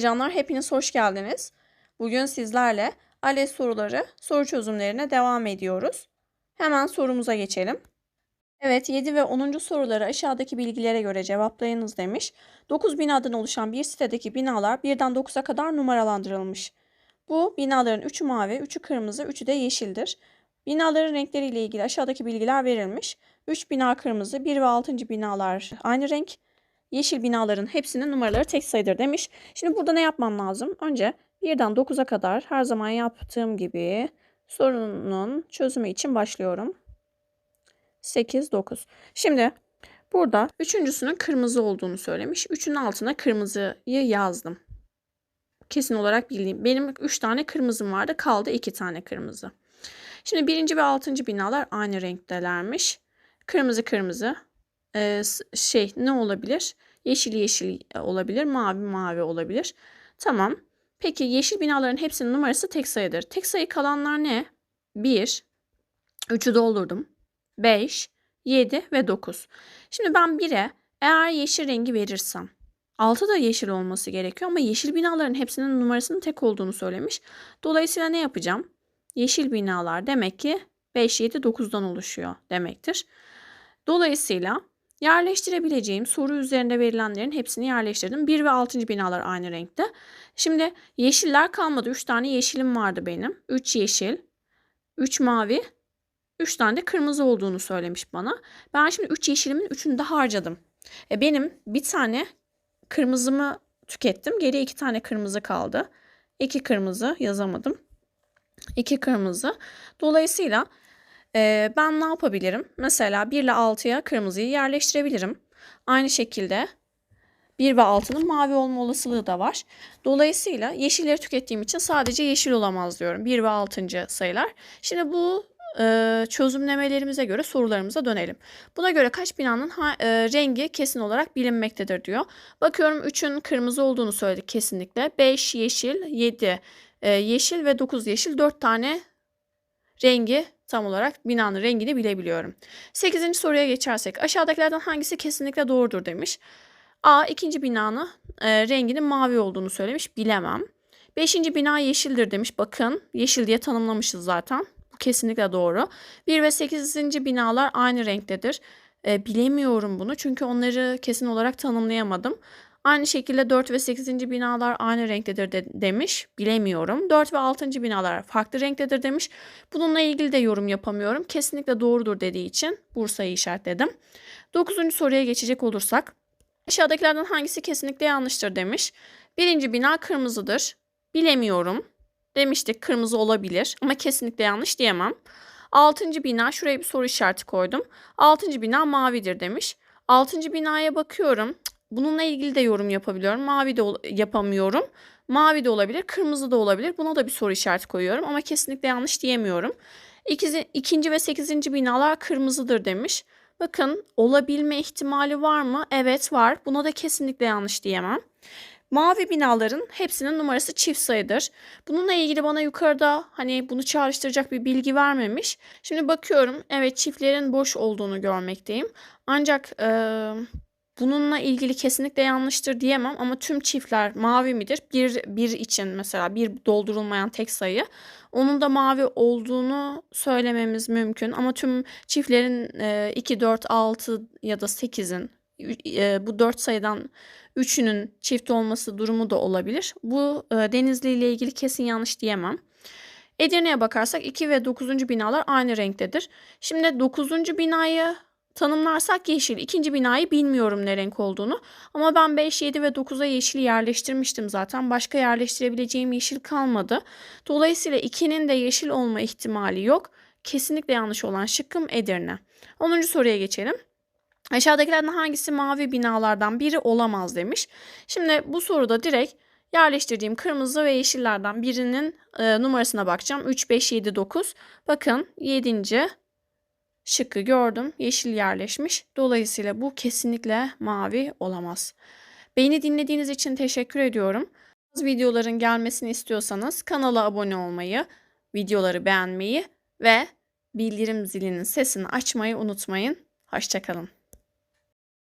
Canlar hepiniz hoş geldiniz. Bugün sizlerle ALES soruları, soru çözümlerine devam ediyoruz. Hemen sorumuza geçelim. Evet 7 ve 10. soruları aşağıdaki bilgilere göre cevaplayınız demiş. 9 binadan oluşan bir sitedeki binalar 1'den 9'a kadar numaralandırılmış. Bu binaların 3'ü mavi, 3'ü kırmızı, 3'ü de yeşildir. Binaların renkleriyle ilgili aşağıdaki bilgiler verilmiş. 3 bina kırmızı, 1 ve 6. binalar aynı renk. Yeşil binaların hepsinin numaraları tek sayıdır demiş. Şimdi burada ne yapmam lazım? Önce 1'den 9'a kadar her zaman yaptığım gibi sorunun çözümü için başlıyorum. 8, 9. Şimdi burada üçüncüsünün kırmızı olduğunu söylemiş. Üçün altına kırmızıyı yazdım. Kesin olarak bildiğim. Benim 3 tane kırmızım vardı. Kaldı 2 tane kırmızı. Şimdi birinci ve altıncı binalar aynı renktelermiş. Kırmızı kırmızı. Ee, şey ne olabilir? Yeşil yeşil olabilir. Mavi mavi olabilir. Tamam. Peki yeşil binaların hepsinin numarası tek sayıdır. Tek sayı kalanlar ne? 1. 3'ü doldurdum. 5, 7 ve 9. Şimdi ben 1'e eğer yeşil rengi verirsem 6 da yeşil olması gerekiyor ama yeşil binaların hepsinin numarasının tek olduğunu söylemiş. Dolayısıyla ne yapacağım? Yeşil binalar demek ki 5, 7, 9'dan oluşuyor demektir. Dolayısıyla yerleştirebileceğim soru üzerinde verilenlerin hepsini yerleştirdim. 1 ve 6. binalar aynı renkte. Şimdi yeşiller kalmadı. 3 tane yeşilim vardı benim. 3 yeşil, 3 mavi, 3 tane de kırmızı olduğunu söylemiş bana. Ben şimdi 3 yeşilimin 3'ünü de harcadım. E benim bir tane kırmızımı tükettim. Geriye 2 tane kırmızı kaldı. 2 kırmızı yazamadım. 2 kırmızı. Dolayısıyla e, ben ne yapabilirim? Mesela 1 ile 6'ya kırmızıyı yerleştirebilirim. Aynı şekilde 1 ve 6'nın mavi olma olasılığı da var. Dolayısıyla yeşilleri tükettiğim için sadece yeşil olamaz diyorum. 1 ve 6. sayılar. Şimdi bu e, çözümlemelerimize göre sorularımıza dönelim. Buna göre kaç binanın ha, e, rengi kesin olarak bilinmektedir diyor. Bakıyorum 3'ün kırmızı olduğunu söyledik kesinlikle. 5 yeşil, 7 e, yeşil ve 9 yeşil 4 tane rengi tam olarak binanın rengini bilebiliyorum. 8. soruya geçersek aşağıdakilerden hangisi kesinlikle doğrudur demiş. A ikinci binanın e, renginin mavi olduğunu söylemiş. Bilemem. Beşinci bina yeşildir demiş. Bakın yeşil diye tanımlamışız zaten. Bu kesinlikle doğru. 1 ve 8. binalar aynı renktedir. E, bilemiyorum bunu çünkü onları kesin olarak tanımlayamadım. Aynı şekilde 4 ve 8. binalar aynı renktedir de, demiş. Bilemiyorum. 4 ve 6. binalar farklı renktedir demiş. Bununla ilgili de yorum yapamıyorum. Kesinlikle doğrudur dediği için Bursa'yı işaretledim. 9. soruya geçecek olursak. Aşağıdakilerden hangisi kesinlikle yanlıştır demiş. Birinci bina kırmızıdır. Bilemiyorum. Demiştik kırmızı olabilir ama kesinlikle yanlış diyemem. Altıncı bina şuraya bir soru işareti koydum. Altıncı bina mavidir demiş. Altıncı binaya bakıyorum. Bununla ilgili de yorum yapabiliyorum. Mavi de yapamıyorum. Mavi de olabilir, kırmızı da olabilir. Buna da bir soru işareti koyuyorum ama kesinlikle yanlış diyemiyorum. İkizi, ikinci ve sekizinci binalar kırmızıdır demiş. Bakın olabilme ihtimali var mı? Evet var. Buna da kesinlikle yanlış diyemem. Mavi binaların hepsinin numarası çift sayıdır. Bununla ilgili bana yukarıda hani bunu çağrıştıracak bir bilgi vermemiş. Şimdi bakıyorum evet çiftlerin boş olduğunu görmekteyim. Ancak e, bununla ilgili kesinlikle yanlıştır diyemem ama tüm çiftler mavi midir? Bir, bir için mesela bir doldurulmayan tek sayı. Onun da mavi olduğunu söylememiz mümkün ama tüm çiftlerin e, 2, 4, 6 ya da 8'in e, bu 4 sayıdan 3'ünün çift olması durumu da olabilir. Bu e, Denizli ile ilgili kesin yanlış diyemem. Edirne'ye bakarsak 2 ve 9. binalar aynı renktedir. Şimdi 9. binayı tanımlarsak yeşil. İkinci binayı bilmiyorum ne renk olduğunu. Ama ben 5, 7 ve 9'a yeşil yerleştirmiştim zaten. Başka yerleştirebileceğim yeşil kalmadı. Dolayısıyla 2'nin de yeşil olma ihtimali yok. Kesinlikle yanlış olan şıkkım Edirne. 10. soruya geçelim. Aşağıdakilerden hangisi mavi binalardan biri olamaz demiş. Şimdi bu soruda direkt yerleştirdiğim kırmızı ve yeşillerden birinin e, numarasına bakacağım. 3, 5, 7, 9. Bakın 7. şıkkı gördüm. Yeşil yerleşmiş. Dolayısıyla bu kesinlikle mavi olamaz. Beni dinlediğiniz için teşekkür ediyorum. Videoların gelmesini istiyorsanız kanala abone olmayı, videoları beğenmeyi ve bildirim zilinin sesini açmayı unutmayın. Hoşçakalın.